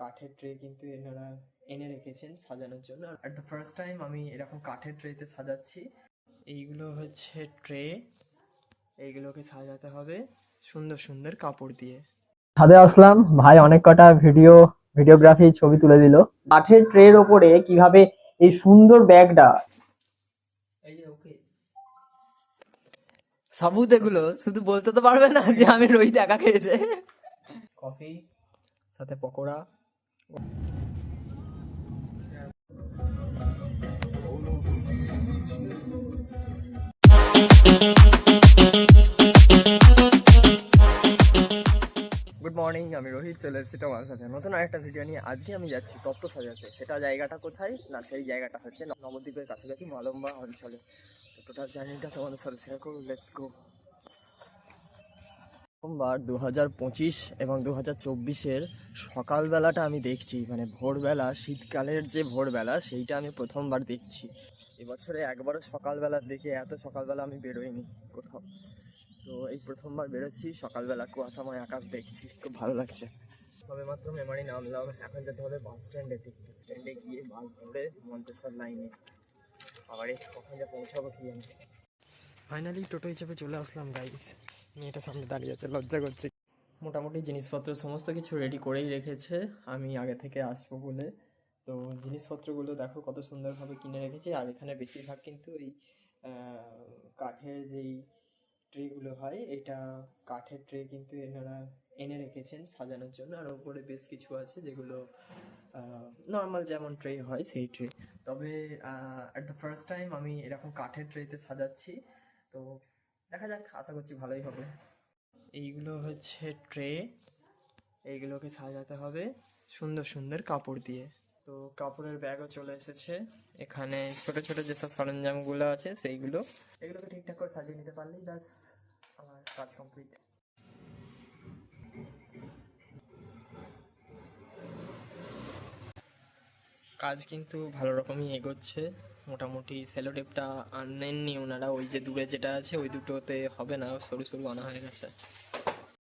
কাঠের ট্রে কিন্তু এনারা এনে রেখেছেন সাজানোর জন্য। অ্যাট দ্য ফার্স্ট টাইম আমি এরকম কাঠের ট্রেতে সাজাচ্ছি। এইগুলো হচ্ছে ট্রে এইগুলোকে সাজাতে হবে সুন্দর সুন্দর কাপড় দিয়ে। ছাদে আসলাম। ভাই অনেক কটা ভিডিও ভিডিওগ্রাফি ছবি তুলে দিল। কাঠের ট্রের ওপরে কীভাবে এই সুন্দর ব্যাগটা ওকে সাবুত এগুলো শুধু বলতে তো পারবে না যে আমি রোহিত একা খেয়েছে। কফি সাথে পকোড়া। গুড মর্নিং আমি রোহিত, চলে এসেছি তোমার সাথে। নতুন আরেকটা ভিডিও নিয়ে আজকে আমি যাচ্ছি তত্ত্ব সাজাতে। সেটা জায়গাটা কোথায়? না, সেই জায়গাটা হচ্ছে নবদ্বীপের কাছাকাছি মালম্বা অঞ্চলে। তো টোটাল জার্নিটা তোমাদের সাথে শেয়ার করব লেটস গো সোমবার দু হাজার পঁচিশ এবং দু হাজার চব্বিশের সকালবেলাটা আমি দেখছি মানে ভোরবেলা, শীতকালের যে ভোরবেলা, সেইটা আমি প্রথমবার দেখছি। এবছরে একবারও সকালবেলা দেখে এত সকালবেলা আমি বেরোইনি কোথাও। তো এই প্রথমবার বেরোচ্ছি, সকালবেলা কুয়াশাময় আকাশ দেখছি, খুব ভালো লাগছে। সবে মাত্র মেমারি নামলাম, এখন যেতে হবে বাস স্ট্যান্ডে স্ট্যান্ডে গিয়ে বাস ধরে মন্তেশ্বর লাইনে আবার কখন যে পৌঁছাবো কি জানি। ফাইনালি টোটো হিসেবে চলে আসলাম গাইস মেয়েটা সামনে দাঁড়িয়ে আছে, লজ্জা করছে। মোটামুটি জিনিসপত্র সমস্ত কিছু রেডি করেই রেখেছে, আমি আগে থেকে আসব বলে। তো জিনিসপত্রগুলো দেখো কত সুন্দরভাবে কিনে রেখেছি, আর এখানে বেশিরভাগ কিন্তু এই কাঠের যেই ট্রেগুলো হয়, এটা কাঠের ট্রে কিন্তু এনারা এনে রেখেছেন সাজানোর জন্য, আর ওপরে বেশ কিছু আছে যেগুলো নর্মাল যেমন ট্রে হয় সেই ট্রে। তবে অ্যাট দ্য ফার্স্ট টাইম আমি এরকম কাঠের ট্রেতে সাজাচ্ছি, তো দেখা যাক, আশা করছি ভালোই হবে। এইগুলো হচ্ছে ট্রে, এইগুলোকে সাজাতে হবে সুন্দর সুন্দর কাপড় দিয়ে। তো কাপড়ের ব্যাগও চলে এসেছে। এখানে ছোট ছোট যেসব সরঞ্জামগুলো আছে, সেইগুলো এগুলোকে ঠিকঠাক করে সাজিয়ে নিতে পারলেই ব্যাস আমার কাজ কমপ্লিট কাজ কিন্তু ভালো রকমই এগোচ্ছে। মোটামুটি সেলোটেপটা আনেননি ওনারা ওই যে দূরে যেটা আছে ওই দুটোতে হবে না সরু সরু আনা হয়ে গেছে।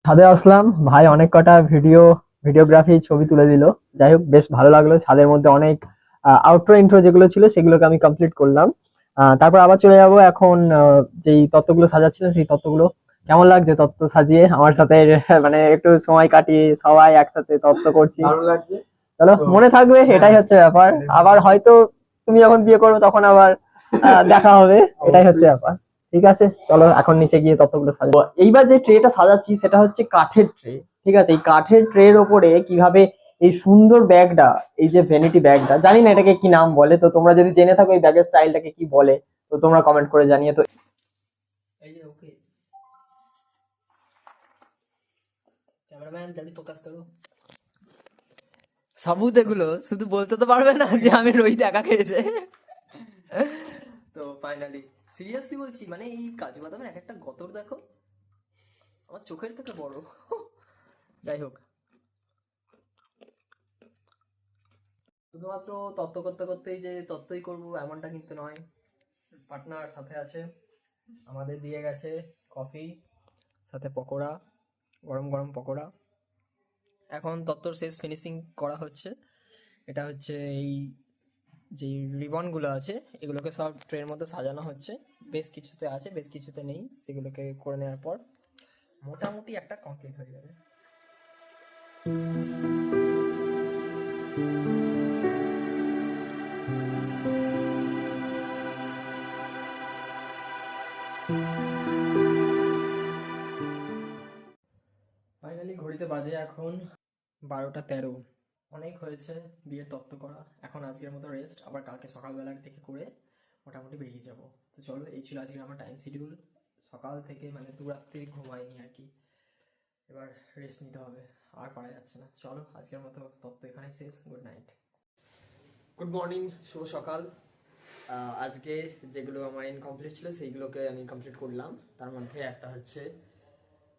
ছাদে আসলাম ভাই অনেক কটা ভিডিও ভিডিওগ্রাফি ছবি তুলে দিল। যাই হোক বেশ ভালো লাগল ছাদের মধ্যে অনেক আউটরো ইন্ট্রো যেগুলো ছিল সেগুলোকে আমি কমপ্লিট করলাম। আহ, তারপর আবার চলে যাব এখন যেই তত্ত্বগুলো সাজাচ্ছিলেন সেই তত্ত্বগুলো কেমন লাগছে তত্ত্ব সাজিয়ে? আমার সাথে মানে একটু সময় কাটিয়ে সবাই একসাথে তত্ত্ব করছি। ভালো লাগছে। চলো মনে থাকবে এটাই হচ্ছে ব্যাপার। আবার হয়তো তুমি যখন বিয়ে করবে তখন আবার দেখা হবে। এটাই হচ্ছে ব্যাপার। ঠিক আছে? চলো এখন নিচে গিয়ে তত্ত্বগুলো সাজাবো এইবার যে ট্রেটা সাজাচ্ছি সেটা হচ্ছে কাঠের ট্রে। ঠিক আছে? এই কাঠের ট্রের ওপরে কীভাবে এই সুন্দর ব্যাগটা এই যে ভ্যানিটি ব্যাগটা জানি না এটাকে কি নাম বলে তো তোমরা যদি জেনে থাকো এই ব্যাগের স্টাইলটাকে কি বলে তো তোমরা কমেন্ট করে জানিয়ে তো এই যে ওকে ক্যামেরাম্যান জলদি ফোকাস করো। সাবুত এগুলো শুধু বলতে তো পারবে না যে আমি রোহিত একা খেয়েছে। তো ফাইনালি সিরিয়াসলি বলছি মানে এই কাজু বাদামের এক একটা গতর দেখো, আমার চোখের থেকে বড়। যাই হোক। শুধুমাত্র তত্ত্ব করতে করতেই যে তত্ত্বই করব, এমনটা কিন্তু নয়। পার্টনার সাথে আছে, আমাদের দিয়ে গেছে কফি, সাথে পকোড়া, গরম গরম পকোড়া। এখন তত্ত্বর শেষ ফিনিশিং করা হচ্ছে। এটা হচ্ছে এই যে রিবনগুলো আছে, এগুলোকে সব ট্রের মধ্যে সাজানো হচ্ছে। বেশ কিছুতে আছে, বেশ কিছুতে নেই, সেগুলোকে করে নেওয়ার পর মোটামুটি একটা কমপ্লিট হয়ে যাবে। ফাইনালি ঘড়িতে বাজে এখন বারোটা তেরো। অনেক হয়েছে বিয়ের তত্ত্ব করা। এখন আজকের মতো রেস্ট আবার কালকে সকালবেলার থেকে করে মোটামুটি বেরিয়ে যাব। তো চলো, এই ছিল আজকের আমার টাইম শিডিউল সকাল থেকে মানে দু রাত্রি ঘুমাইনি আর কি। এবার রেস্ট নিতে হবে। আর পারা যাচ্ছে না। চলো, আজকের মতো তত্ত্ব এখানেই শেষ। গুড নাইট গুড মর্নিং শুভ সকাল। আজকে যেগুলো আমার ইনকমপ্লিট ছিল, সেইগুলোকে আমি কমপ্লিট করলাম। তার মধ্যে একটা হচ্ছে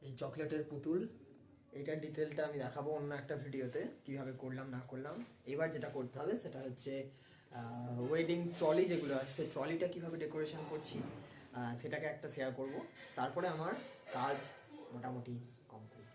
এই চকলেটের পুতুল। এইটার ডিটেলটা আমি দেখাবো অন্য একটা ভিডিওতে, কীভাবে করলাম, না করলাম। এবার যেটা করতে হবে, সেটা হচ্ছে ওয়েডিং ট্রলি যেগুলো আসছে ট্রলিটা কীভাবে ডেকোরেশন করছি সেটাকে একটা শেয়ার করব। তারপরে আমার কাজ মোটামুটি কমপ্লিট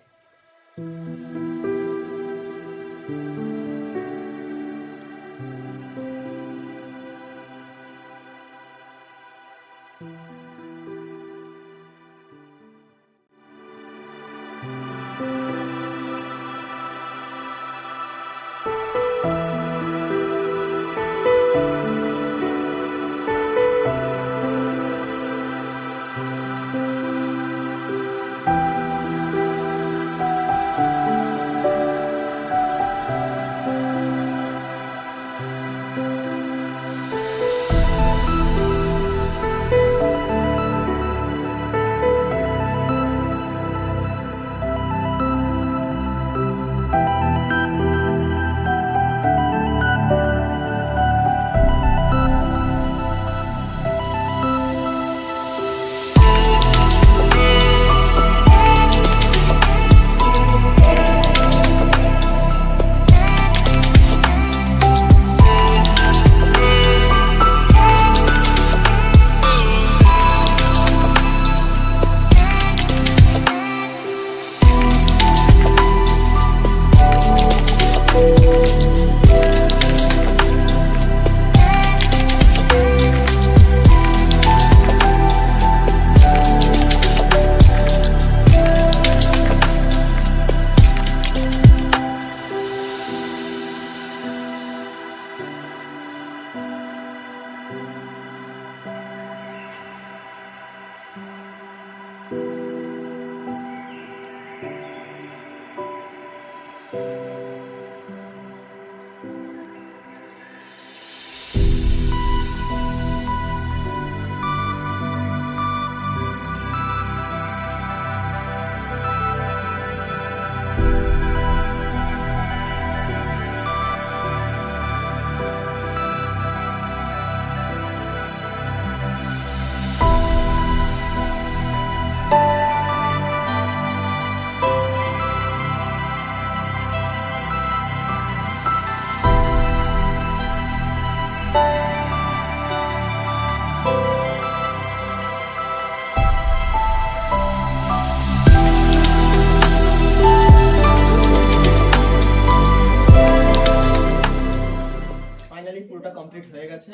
পর্বটা কমপ্লিট হয়ে গেছে।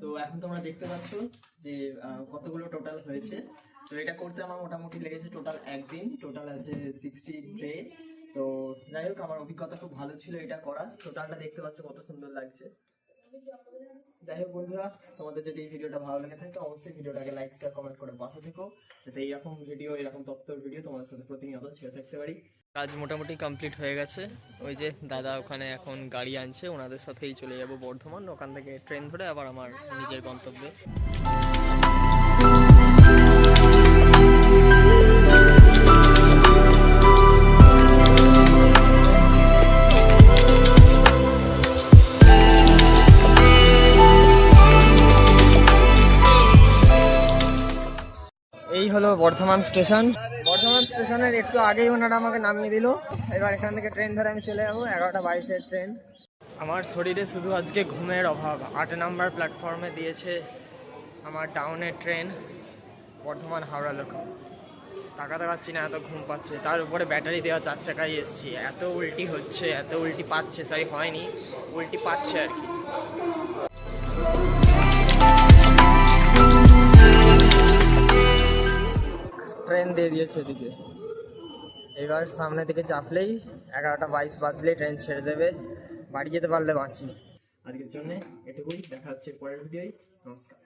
তো এখন তোমরা দেখতে পাচ্ছ যে কতগুলো টোটাল হয়েছে। তো এটা করতে আমার মোটামুটি লেগেছে টোটাল একদিন। টোটাল আছে সিক্সটি ট্রে তো যাই হোক, আমার অভিজ্ঞতা খুব ভালো ছিল এটা করা টোটালটা দেখতে পাচ্ছ কত সুন্দর লাগছে। যাই হোক বন্ধুরা, তোমাদের যদি এই ভিডিওটা ভালো লেগে থাকে, অবশ্যই ভিডিওটাকে লাইক শেয়ার কমেন্ট করে পাশে থেকো। যাতে এইরকম ভিডিও এরকম তথ্যের ভিডিও তোমাদের সাথে প্রতিনিয়ত ছেড়ে থাকতে পারি। কাজ মোটামুটি কমপ্লিট হয়ে গেছে। ওই যে দাদা ওখানে এখন গাড়ি আনছে, ওনাদের সাথেই চলে যাব বর্ধমান। ওখান থেকে ট্রেন ধরে আবার আমার নিজের গন্তব্যে। এই হলো বর্ধমান স্টেশন। বর্ধমান স্টেশনের একটু আগেই ওনারা আমাকে নামিয়ে দিল। এবার এখান থেকে ট্রেন ধরে আমি চলে যাব, এগারোটা বাইশের ট্রেন। আমার শরীরে শুধু আজকে ঘুমের অভাব। আট নাম্বার প্ল্যাটফর্মে দিয়েছে আমার টাউনের ট্রেন, বর্ধমান হাওড়া লোক তাকাতে পাচ্ছি না এত ঘুম পাচ্ছে। তার উপরে ব্যাটারি দেওয়া চার চাকায় এসছি। এত উল্টি হচ্ছে, এত উল্টি পাচ্ছে সরি হয়নি। উল্টি পাচ্ছে আর কি। ট্রেন দিয়ে দিয়েছে এদিকে। এবার সামনের দিকে চাপলেই এগারোটা বাইশ বাজলেই ট্রেন ছেড়ে দেবে। বাড়ি যেতে পারলে বাঁচি। আজকের জন্য এটুকুই। দেখা হচ্ছে পরের ভিডিওয় নমস্কার।